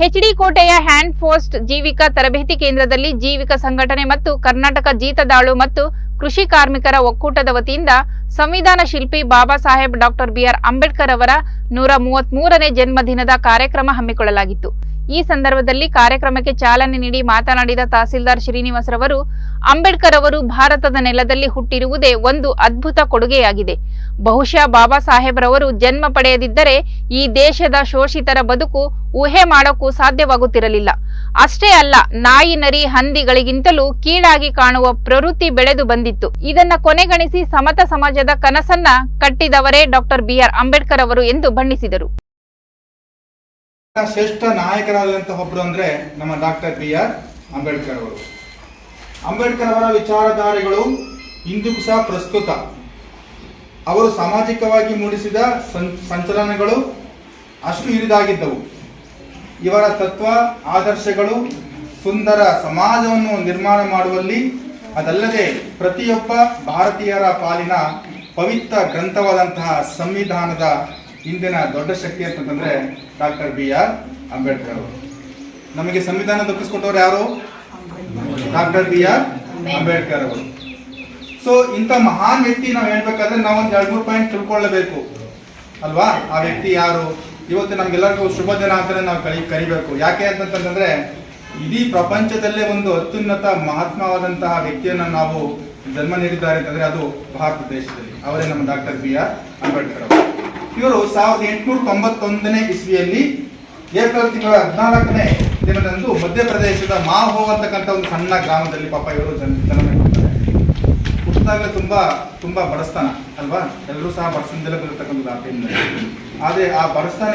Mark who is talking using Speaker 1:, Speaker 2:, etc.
Speaker 1: HD ಕೋಟೆಯ hand post Jeevika ತರಬೇತಿ ಕೇಂದ್ರದಲ್ಲಿ ಜೀವಿಕ ಸಂಘಟನೆ ಮತ್ತು ಕರ್ನಾಟಕ ಜೀತದಾಳು ಮತ್ತು ಕೃಷಿ ಕಾರ್ಮಿಕರ ಒಕ್ಕೂಟದ ವತಿಯಿಂದ ಸಂವಿಧಾನ ಶಿಲ್ಪಿ Baba Saheb doctor B R Ambedkar ಅವರ ನೂರ ಮೂವತ್ಮೂರನೇ ಜನ್ಮದಿನದ ಕಾರ್ಯಕ್ರಮ ಹಮ್ಮಿಕೊಳ್ಳಲಾಗಿತ್ತು. ಈ ಸಂದರ್ಭದಲ್ಲಿ ಕಾರ್ಯಕ್ರಮಕ್ಕೆ ಚಾಲನೆ ನೀಡಿ ಮಾತನಾಡಿದ ತಹಸೀಲ್ದಾರ್ ಶ್ರೀನಿವಾಸರವರು ಅಂಬೇಡ್ಕರ್ ಅವರು ಭಾರತದ ನೆಲದಲ್ಲಿ ಹುಟ್ಟಿರುವುದೇ ಒಂದು ಅದ್ಭುತ ಕೊಡುಗೆಯಾಗಿದೆ. ಬಹುಶಃ ಬಾಬಾ ಸಾಹೇಬ್ರವರು ಜನ್ಮ ಪಡೆಯದಿದ್ದರೆ ಈ ದೇಶದ ಶೋಷಿತರ ಬದುಕು ಊಹೆ ಮಾಡೋಕ್ಕೂ ಸಾಧ್ಯವಾಗುತ್ತಿರಲಿಲ್ಲ. ಅಷ್ಟೇ ಅಲ್ಲ, ನಾಯಿ, ನರಿ, ಹಂದಿಗಳಿಗಿಂತಲೂ ಕೀಳಾಗಿ ಕಾಣುವ ಪ್ರವೃತ್ತಿ ಬೆಳೆದು ಬಂದಿತ್ತು. ಇದನ್ನ ಕೊನೆಗಣಿಸಿ ಸಮತ ಸಮಾಜದ ಕನಸನ್ನ ಕಟ್ಟಿದವರೇ ಡಾಕ್ಟರ್ ಬಿಆರ್ ಅಂಬೇಡ್ಕರ್ ಅವರು ಎಂದು ಬಣ್ಣಿಸಿದರು.
Speaker 2: ಶ್ರೇಷ್ಠ ನಾಯಕರಾದಂತಹ ಒಬ್ರು ಅಂದ್ರೆ ನಮ್ಮ ಡಾಕ್ಟರ್ ಬಿ ಆರ್ ಅಂಬೇಡ್ಕರ್ ಅವರು. ಅಂಬೇಡ್ಕರ್ ಅವರ ವಿಚಾರಧಾರೆಗಳು ಇಂದಿಗೂ ಸಹ ಪ್ರಸ್ತುತ. ಅವರು ಸಾಮಾಜಿಕವಾಗಿ ಮೂಡಿಸಿದ ಸಂಚಲನಗಳು ಅಷ್ಟು ಹಿರಿದಾಗಿದ್ದವು. ಇವರ ತತ್ವ, ಆದರ್ಶಗಳು ಸುಂದರ ಸಮಾಜವನ್ನು ನಿರ್ಮಾಣ ಮಾಡುವಲ್ಲಿ ಅದಲ್ಲದೆ ಪ್ರತಿಯೊಬ್ಬ ಭಾರತೀಯರ ಪಾಲಿನ ಪವಿತ್ರ ಗ್ರಂಥವಾದಂತಹ ಸಂವಿಧಾನದ ಇಂದಿನ ದೊಡ್ಡ ಶಕ್ತಿ ಅಂತಂದ್ರೆ ಡಾಕ್ಟರ್ ಬಿ ಆರ್ ಅಂಬೇಡ್ಕರ್ ಅವರು. ನಮಗೆ ಸಂವಿಧಾನ ದೊರಕಿಸ್ಕೊಟ್ಟವ್ರು ಯಾರು? ಡಾಕ್ಟರ್ ಬಿ ಆರ್ ಅಂಬೇಡ್ಕರ್ ಅವರು. ಸೊ ಇಂಥ ಮಹಾನ್ ವ್ಯಕ್ತಿ ನಾವು ಹೇಳ್ಬೇಕಾದ್ರೆ ನಾವು ಒಂದು ಎರಡು ಮೂರು ಪಾಯಿಂಟ್ ತಿಳ್ಕೊಳ್ಳಬೇಕು. ಅಲ್ವಾ? ಆ ವ್ಯಕ್ತಿ ಯಾರು? ಇವತ್ತು ನಮ್ಗೆಲ್ಲರಿಗೂ ಶುಭ ದಿನ ಅಂತಾನೆ ನಾವು ಕರಿ, ಕರಿಬೇಕು. ಯಾಕೆ ಅಂತಂತಂದ್ರೆ ಇಡೀ ಪ್ರಪಂಚದಲ್ಲೇ ಒಂದು ಅತ್ಯುನ್ನತ ಮಹಾತ್ಮವಾದಂತಹ ವ್ಯಕ್ತಿಯನ್ನು ನಾವು ಜನ್ಮ ನೀಡಿದ್ದಾರೆ ಅಂತಂದ್ರೆ ಅದು ಭಾರತ ದೇಶದಲ್ಲಿ. ಅವರೇ ನಮ್ಮ ಡಾಕ್ಟರ್ ಬಿ ಆರ್ ಅಂಬೇಡ್ಕರ್ ಅವರು. ಇವರು ಸಾವಿರದ ಎಂಟುನೂರ ತೊಂಬತ್ತೊಂದನೇ ಇಸ್ವಿಯಲ್ಲಿ ಏಪ್ರಿಲ್ ತಿಂಗಳ ಹದಿನಾಲ್ಕನೇ ದಿನದಂದು ಮಧ್ಯಪ್ರದೇಶದ ಮಾಹೋ ಅಂತಕ್ಕಂಥ ಒಂದು ಸಣ್ಣ ಗ್ರಾಮದಲ್ಲಿ ಪಾಪ ಇವರು ಜನ ಜನ್ಮ ಹುಟ್ಟಿದಾಗಲೇ ತುಂಬಾ ತುಂಬಾ ಬಡಸ್ತಾನ, ಅಲ್ವಾ? ಎಲ್ಲರೂ ಸಹ ಬಡಸ್ತಾನದಲ್ಲೇ ಟೈಮ್ನಲ್ಲಿ ಆದ್ರೆ ಆ ಬಡಸ್ತಾನ